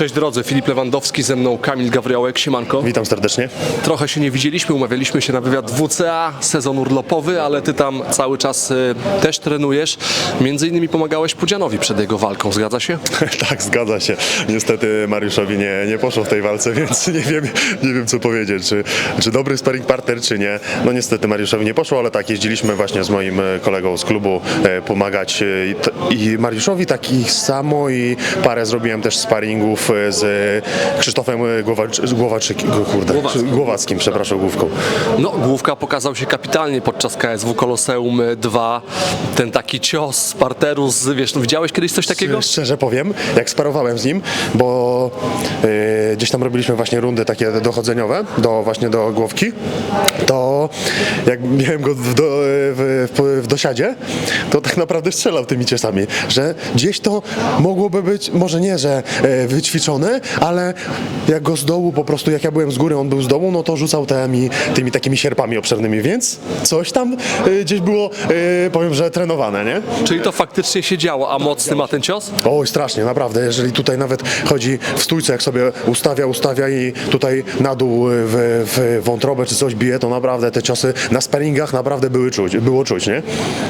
Cześć drodzy, Filip Lewandowski, ze mną Kamil Gawriołek, siemanko. Witam serdecznie. Trochę się nie widzieliśmy, umawialiśmy się na wywiad WCA, sezon urlopowy, ale ty tam cały czas y, też trenujesz. Między innymi pomagałeś Pudzianowi przed jego walką, zgadza się? tak, zgadza się. Niestety Mariuszowi nie, nie poszło w tej walce, więc nie wiem, nie wiem co powiedzieć, czy, czy dobry sparring partner, czy nie. No niestety Mariuszowi nie poszło, ale tak, jeździliśmy właśnie z moim e, kolegą z klubu e, pomagać e, i, i Mariuszowi takich samo i parę zrobiłem też sparingów e, z Krzysztofem Głowacz, Głowaczyk, kurde, Głowackim. Głowackim, przepraszam, główką. No, Główka pokazał się kapitalnie podczas KSW Koloseum 2. Ten taki cios z parteru, z, wiesz, no, widziałeś kiedyś coś takiego? Szczerze powiem, jak sparowałem z nim, bo yy, gdzieś tam robiliśmy właśnie rundy takie dochodzeniowe, do, właśnie do głowki, to jak miałem go w, do, w, w, w dosiadzie, to tak naprawdę strzelał tymi ciosami, że gdzieś to mogłoby być, może nie, że wyćwiczone, ale jak go z dołu po prostu, jak ja byłem z góry, on był z dołu, no to rzucał tymi, tymi takimi sierpami obszernymi, więc coś tam e, gdzieś było, e, powiem, że trenowane, nie? Czyli to faktycznie się działo, a mocny ma ten cios? Oj, strasznie, naprawdę. Jeżeli tutaj nawet chodzi w stójce, jak sobie ustawia, ustawia i tutaj na dół w, w wątrobę czy coś bije, to naprawdę te ciosy na sparingach naprawdę były czuć, było czuć, nie?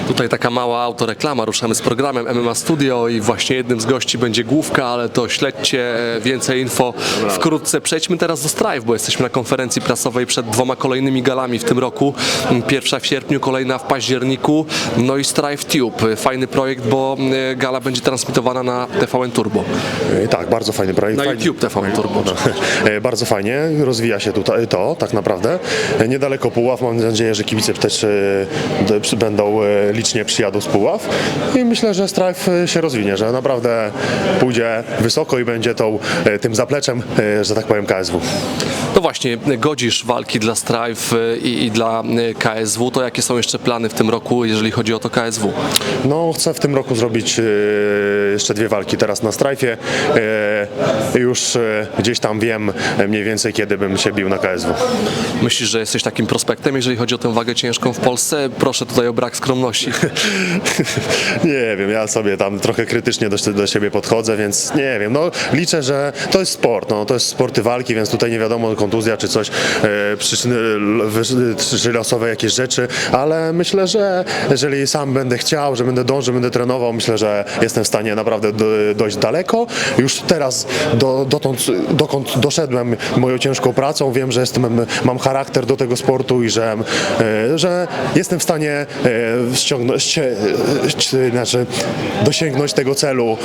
Tutaj taka mała autoreklama, ruszamy z programem MMA Studio i właśnie jednym z gości będzie Główka, ale to śledźcie więcej info wkrótce. Przejdźmy teraz do Strive, bo jesteśmy na konferencji prasowej przed dwoma kolejnymi galami w tym roku. Pierwsza w sierpniu, kolejna w październiku, no i Strive Tube. Fajny projekt, bo e, gala będzie transmitowana na TVN Turbo. E, Tak, bardzo fajny projekt. Na Fajnie- YouTube TVN Turbo. E, Bardzo fajnie, rozwija się tutaj to, tak naprawdę. Niedaleko Puław, mam nadzieję, że kibice też będą licznie przyjadą z Puław i myślę, że Strife e, się rozwinie, że naprawdę pójdzie wysoko i będzie tą, e, tym zapleczem, e, że tak powiem, KSW. No właśnie, godzisz walki dla Strive e, i, i dla KSW, to jakie są jeszcze plany w tym roku, jeżeli chodzi o to KSW? No, chcę w tym roku zrobić e, jeszcze dwie walki teraz na strajfie. E, już e, gdzieś tam wiem mniej więcej, kiedy bym się bił na KSW. Myślisz, że jesteś takim prospektem, jeżeli chodzi o tę wagę ciężką w Polsce? Proszę tutaj o brak skromności. nie wiem, ja sobie tam trochę krytycznie do, do siebie podchodzę, więc nie wiem. No, liczę, że to jest sport, no, to jest sporty walki, więc tutaj nie wiadomo, kontuzja czy coś, e, przyczyny czy losowe jakieś rzeczy, ale myślę, że jeżeli sam będę chciał, że będę dążył, będę trenował, myślę, że jestem w stanie naprawdę do, dojść daleko. Już teraz do, dotąd, dokąd doszedłem moją ciężką pracą, wiem, że jestem, mam charakter do tego sportu i że, e, że jestem w stanie e, ściągnąć, znaczy dosięgnąć tego celu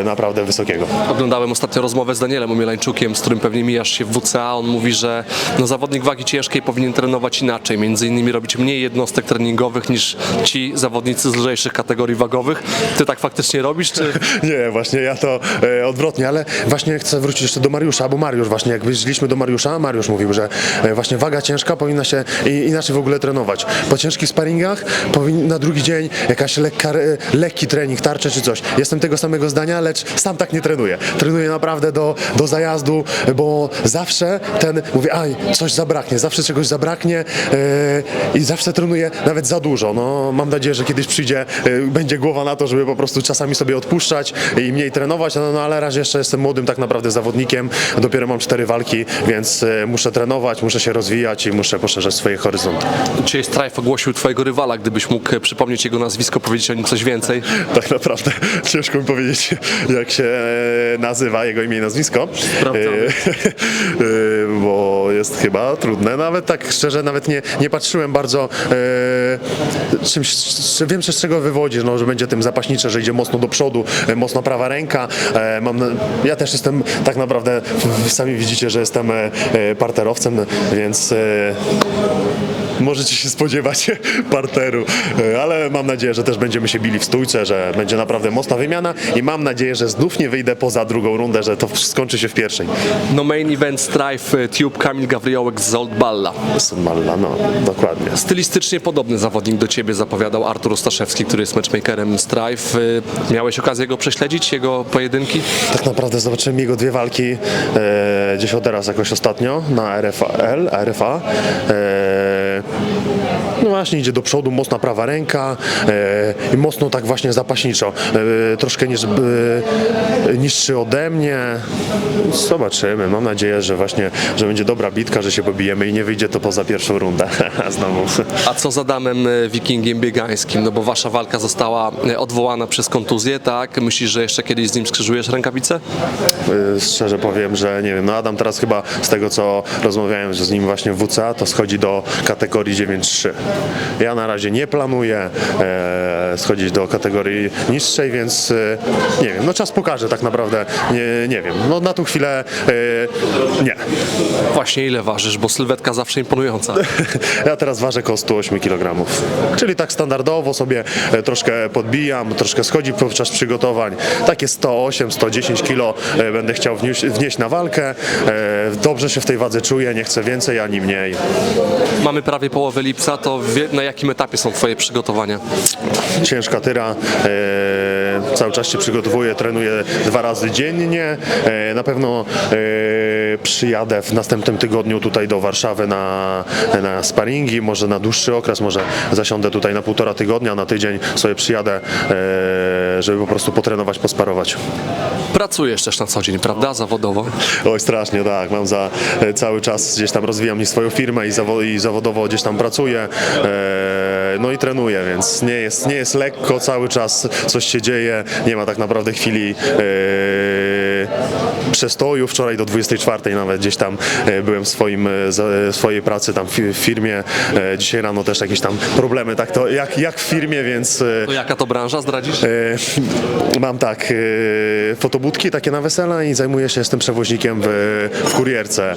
e, naprawdę wysokiego. Oglądałem ostatnio rozmowę z Danielem Omielańczukiem, z którym pewnie mijasz się w WCA. On mówi, że no, zawodnik wagi ciężkiej powinien trenować inaczej, między innymi robić mniej jednostek treningowych niż ci zawodnicy z lżejszych kategorii wagowych. Ty tak faktycznie robisz, czy... Nie, właśnie ja to e, odwrotnie, ale właśnie chcę wrócić jeszcze do Mariusza, bo Mariusz właśnie, jak wyszliśmy do Mariusza, Mariusz mówił, że e, właśnie waga ciężka powinna się i, inaczej w ogóle trenować. Po ciężkich sparingach powinien na drugi dzień jakaś lekka, e, lekki trening, tarcze czy coś. Jestem tego samego zdania, lecz sam tak nie trenuję. Trenuję naprawdę do, do zajazdu, bo zawsze ten, mówię, aj, coś zabraknie, zawsze czegoś zabraknie e, i zawsze trenuję nawet za dużo. No, mam nadzieję, że kiedyś przyjdzie, e, będzie głowa na to, żeby po prostu czasami sobie odpuszczać i mniej trenować, no, no ale raz jeszcze jestem młodym tak naprawdę zawodnikiem, dopiero mam cztery walki, więc e, muszę trenować, muszę się rozwijać i muszę poszerzać swoje horyzonty. Dzisiaj Strife ogłosił twojego rywala, gdybyś mógł przypomnieć jego nazwisko, powiedzieć o nim coś więcej. Tak naprawdę ciężko mi powiedzieć, jak się e, nazywa jego imię i nazwisko. E, e, bo jest chyba trudne. Nawet tak szczerze, nawet nie, nie patrzyłem bardzo, e, czymś, czy- wiem, z czego wywodzi, no, że będzie tym zapaśnicze, że idzie mocno do przodu, e, mocno prawa ręka. E, mam, ja też jestem tak naprawdę, sami widzicie, że jestem e, parterowcem, więc możecie się spodziewać parteru, E, ale mam nadzieję, że też będziemy się bili w stójce, że będzie naprawdę mocna wymiana i mam nadzieję, że znów nie wyjdę poza drugą rundę, że to skończy się w pierwszej. No main event Strife e, Tube Kamil Gawriołek z Old Balla. Malla, no, dokładnie. Stylistycznie podobny zawodnik do ciebie zapowiadał Artur Ostaszewski, który jest matchmakerem Strife. Y, Miałeś okazję go prześledzić, jego pojedynki? Tak naprawdę zobaczyłem jego dwie walki e, gdzieś od teraz jakoś ostatnio na RFL, RFA. E, no właśnie idzie do przodu, mocna prawa ręka e, i mocno tak właśnie zapaśniczo. E, troszkę niż, e, niższy ode mnie. Zobaczymy. Mam nadzieję, że właśnie, że będzie dobra bitka, że się pobijemy i nie wyjdzie to poza pierwszą rundę. Znowu. A co z Adamem Wikingiem Biegańskim? No bo wasza walka została odwołana przez kontuzję, tak? Myślisz, że jeszcze kiedyś z nim skrzyżujesz rękawice? Szczerze powiem, że nie wiem, no Adam teraz chyba z tego co rozmawiałem z nim właśnie w WCA, to schodzi do kategorii 9.3. Ja na razie nie planuję e, schodzić do kategorii niższej, więc e, nie wiem, no czas pokaże tak naprawdę, nie, nie wiem, no na tą chwilę e, nie. Właśnie ile ważysz, bo sylwetka zawsze imponująca. Ja teraz ważę koło 108 kg. Czyli tak standardowo sobie troszkę podbijam, troszkę schodzi podczas przygotowań. Takie 108-110 kg będę chciał wnieść, wnieść na walkę. Dobrze się w tej wadze czuję, nie chcę więcej ani mniej. Mamy prawie połowę lipca, to wie- na jakim etapie są twoje przygotowania? Ciężka tyra, e, cały czas się przygotowuję, trenuję dwa razy dziennie. E, na pewno e, przyjadę w następnym tygodniu tutaj do Warszawy na, na sparingi, może na dłuższy okres, może zasiądę tutaj na półtora tygodnia, na tydzień sobie przyjadę, e, żeby po prostu potrenować, posparować. Pracujesz też na co dzień, prawda? Zawodowo. Oj, strasznie, tak. Mam za e, cały czas gdzieś tam rozwijam swoją firmę i, zawo- i zawodowo gdzieś tam pracuję. E, no i trenuję, więc nie jest, nie jest lekko, cały czas coś się dzieje. Nie ma tak naprawdę chwili e, przestoju. Wczoraj do 24 nawet gdzieś tam e, byłem w swoim, e, e, swojej pracy tam w fi- w firmie. Dzisiaj rano też jakieś tam problemy, tak to jak, jak w firmie, więc To jaka to branża, zdradzisz? Mam tak, fotobudki takie na wesela i zajmuję się, jestem przewoźnikiem w, w kurierce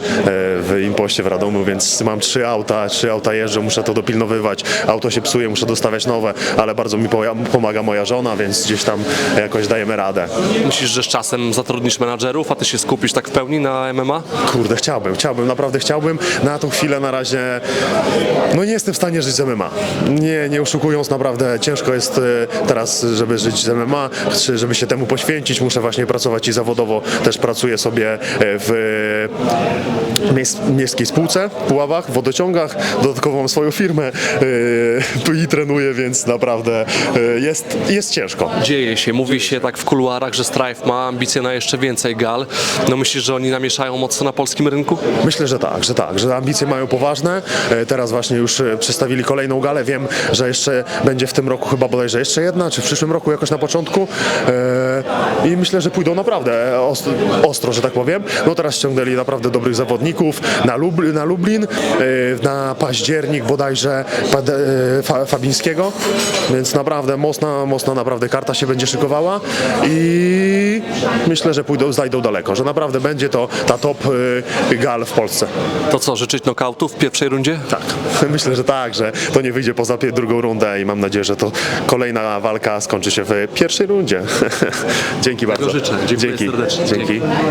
w Impoście w Radomiu, więc mam trzy auta, trzy auta jeżdżę, muszę to dopilnowywać, auto się psuje, muszę dostawiać nowe, ale bardzo mi pomaga moja żona, więc gdzieś tam jakoś dajemy radę. Myślisz, że z czasem zatrudnisz menadżerów, a ty się skupisz tak w pełni na MMA? Kurde, chciałbym, chciałbym, naprawdę chciałbym. Na tą chwilę na razie, no nie jestem w stanie żyć z MMA. Nie, nie oszukując, naprawdę ciężko jest e, teraz, żeby żyć z MMA, czy żeby się temu poświęcić. Muszę właśnie pracować i zawodowo też pracuję sobie e, w miejskiej spółce, w Puławach, w wodociągach. Dodatkowo mam swoją firmę e, i trenuję, więc naprawdę jest, jest ciężko. Dzieje się, mówi się tak w kuluarach, że Strife ma ambicje na jeszcze więcej gal. No myślisz, że oni namieszają mocno na polskim rynku? Myślę, że tak, że tak, że ambicje mają poważne. E, Teraz właśnie już e, przedstawili kolejną galę. Wiem, że jeszcze będzie w tym roku chyba bodajże jeszcze jedna, czy w przyszłym roku jakoś na początku. E, I myślę, że pójdą naprawdę ostro, że tak powiem. No teraz ściągnęli naprawdę dobrych zawodników na, na Lublin, na październik bodajże Fabińskiego, więc naprawdę mocna, mocna naprawdę karta się będzie szykowała i myślę, że pójdą, zajdą daleko, że naprawdę będzie to ta top e, gal w Polsce. To co, życzyć nokautów w pierwszej rundzie? Tak, myślę, że tak, że to nie wyjdzie poza drugą rundę i mam nadzieję, że to kolejna walka skończy się w pierwszej rundzie. Dzięki bardzo. życzę. Dziękuję Dzięki. serdecznie. Dzięki.